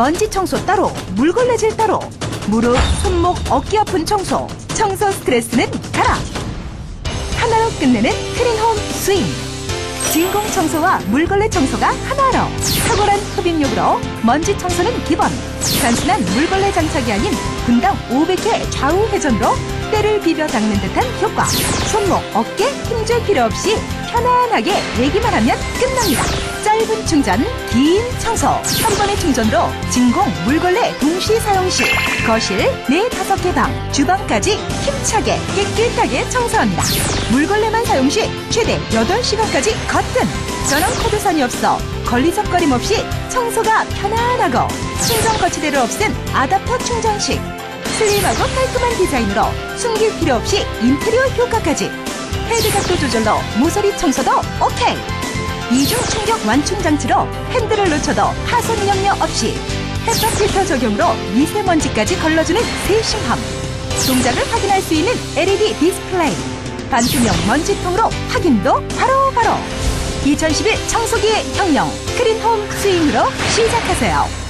먼지 청소 따로, 물걸레질 따로. 무릎, 손목, 어깨 아픈 청소. 청소 스트레스는 가라. 하나로 끝내는 크린홈 스윙. 진공 청소와 물걸레 청소가 하나로. 탁월한 흡입력으로 먼지 청소는 기본. 단순한 물걸레 장착이 아닌 분당 500회 좌우 회전으로 때를 비벼 닦는 듯한 효과. 손목, 어깨 힘줄 필요 없이 편안하게 내기만 하면 끝납니다. 짧은 충전, 긴 청소. 한 번의 충전으로 진공, 물걸레 동시 사용 시 거실 네 다섯 개 방, 주방까지 힘차게 깨끗하게 청소합니다. 물걸레만 사용 시 최대 8시간까지 거뜬. 전원 코드선이 없어 걸리적거림 없이 청소가 편안하고 충전 거치대를 없앤 아답터 충전식. 슬림하고 깔끔한 디자인으로 숨길 필요 없이 인테리어 효과까지. 헤드 각도 조절로 모서리 청소도 오케이. 이중 충격 완충 장치로 핸들을 놓쳐도 하손 염려 없이 헤파 필터 적용으로 미세먼지까지 걸러주는 세심함. 동작을 확인할 수 있는 LED 디스플레이. 반투명 먼지통으로 확인도 바로바로. 2011 청소기의 혁명 크린홈 스윙으로 시작하세요.